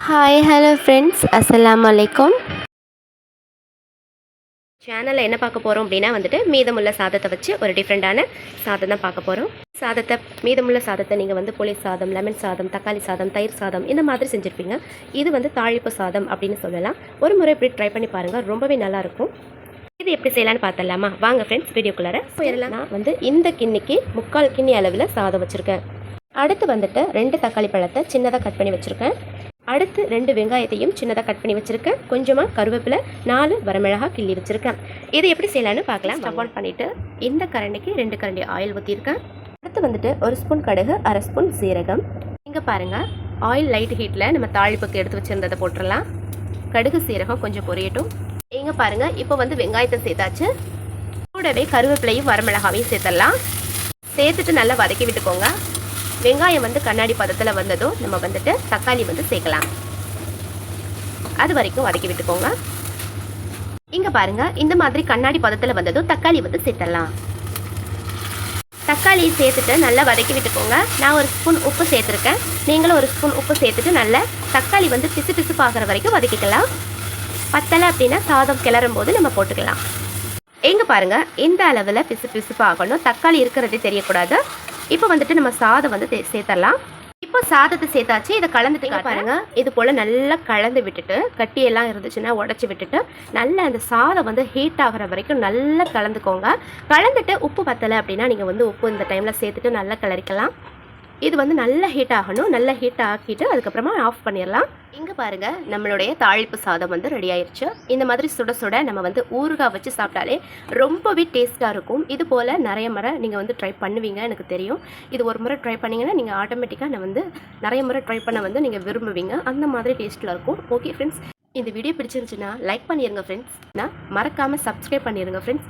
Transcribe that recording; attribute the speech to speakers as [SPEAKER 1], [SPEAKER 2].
[SPEAKER 1] Hi hello friends அஸ்லாம் வலைக்கம் சேனலில் என்ன பார்க்க போகிறோம் அப்படின்னா வந்துட்டு மீதமுள்ள சாதத்தை வச்சு ஒரு டிஃப்ரெண்ட்டான சாதம் தான் பார்க்க போகிறோம் சாதத்தை மீதமுள்ள சாதத்தை நீங்கள் வந்து புளி சாதம் லெமன் சாதம் தக்காளி சாதம் தயிர் சாதம் இந்த மாதிரி செஞ்சுருப்பீங்க. இது வந்து தாழிப்பு சாதம் அப்படின்னு சொல்லலாம். ஒரு முறை இப்படி ட்ரை பண்ணி பாருங்கள் ரொம்பவே நல்லாயிருக்கும் இது எப்படி செய்யலான்னு பார்த்தலாமா வாங்க ஃப்ரெண்ட்ஸ் வீடியோக்குள்ளார போயிடலாம். நான் வந்து இந்த கிண்ணிக்கு முக்கால் கிண்ணி அளவில் சாதம் வச்சுருக்கேன். அடுத்து வந்துட்டு ரெண்டு தக்காளி பழத்தை சின்னதாக கட் பண்ணி வச்சுருக்கேன். அடுத்து ரெண்டு வெங்காயத்தையும் சின்னதாக கட் பண்ணி வச்சுருக்கேன். கொஞ்சமாக கருவேப்பிலை நாலு வரமிளகாய் கிள்ளி வச்சுருக்கேன். இது எப்படி செய்யலாம்னு பார்க்கலாம். ஸ்டவ் ஆன் பண்ணிவிட்டு இந்த கரண்டிக்கு ரெண்டு கரண்டி ஆயில் ஊற்றிருக்கேன் அடுத்து வந்துட்டு ஒரு ஸ்பூன் கடுகு அரை ஸ்பூன் சீரகம். இங்கே பாருங்கள் ஆயில் லைட் ஹீட்டில் நம்ம தாளிப்புக்கு எடுத்து வச்சுருந்ததை போட்டுடலாம் கடுகு சீரகம் கொஞ்சம் பொரியட்டும். இங்கே பாருங்கள் இப்போ வந்து வெங்காயத்தை சேர்த்தாச்சு. கூடவே கருவேப்பிலையும் வரமிளகாவையும் சேர்த்துடலாம் சேர்த்துட்டு நல்லா வதக்கி விட்டுக்கோங்க. வெங்காயம் வந்து கண்ணாடி பதத்தில் வந்ததும் நம்ம வந்துட்டு தக்காளி வந்து சேர்க்கலாம். அது வரைக்கும் வதக்கி விட்டுக்கோங்க. இங்கே பாருங்க இந்த மாதிரி கண்ணாடி பதத்தில் வந்ததும் தக்காளி வந்து சேர்த்துடலாம். தக்காளி சேர்த்துட்டு நல்லா வதக்கி விட்டுக்கோங்க. நான் ஒரு ஸ்பூன் உப்பு சேர்த்துருக்கேன். நீங்களும் ஒரு ஸ்பூன் உப்பு சேர்த்துட்டு நல்லா தக்காளி வந்து பிசு பிசுப்பாகிற வரைக்கும் வதக்கிக்கலாம். பத்தலை அப்படின்னா சாதம் கிளறும் போது நம்ம போட்டுக்கலாம். எங்க பாருங்க இந்த அளவில் பிசு பிசுப்பாகணும் தக்காளி இருக்கிறதே தெரியக்கூடாது. இப்போ வந்துட்டு நம்ம சாதம் வந்து சேர்த்தரலாம். இப்போ சாதத்தை சேர்த்தாச்சு. இதை கலந்துட்டு பாருங்க. இது போல நல்லா கலந்து விட்டுட்டு கட்டியெல்லாம் இருந்துச்சுன்னா உடச்சி விட்டுட்டு நல்லா அந்த சாதம் வந்து ஹீட் ஆகுற வரைக்கும் நல்லா கலந்துக்கோங்க. கலந்துட்டு உப்பு பத்தலை அப்படின்னா நீங்கள் வந்து உப்பு இந்த டைமில் சேர்த்துட்டு நல்லா கிளறிக்கலாம். இது வந்து நல்லா ஹீட் ஆகணும். நல்லா ஹீட் ஆக்கிட்டு அதுக்கப்புறமா ஆஃப் பண்ணிடலாம். இங்கே பாருங்க நம்மளுடைய தாளிப்பு சாதம் வந்து ரெடி ஆயிடுச்சு இந்த மாதிரி சுட சுட நம்ம வந்து ஊறுகாய் வச்சு சாப்பிட்டாலே ரொம்பவே டேஸ்ட்டாக இருக்கும். இது போல் நிறைய முறை நீங்கள் வந்து ட்ரை பண்ணுவீங்க எனக்கு தெரியும். இது ஒரு முறை ட்ரை பண்ணிங்கன்னா நீங்கள் ஆட்டோமேட்டிக்காக நான் வந்து நிறைய முறை ட்ரை பண்ண வந்து நீங்கள் விரும்புவீங்க. அந்த மாதிரி டேஸ்ட்டில் இருக்கும். ஓகே ஃப்ரெண்ட்ஸ் இந்த வீடியோ பிடிச்சிருந்துச்சுன்னா லைக் பண்ணிடுங்க ஃப்ரெண்ட்ஸ் நான் மறக்காமல் சப்ஸ்கிரைப் பண்ணிடுங்க ஃப்ரெண்ட்ஸ்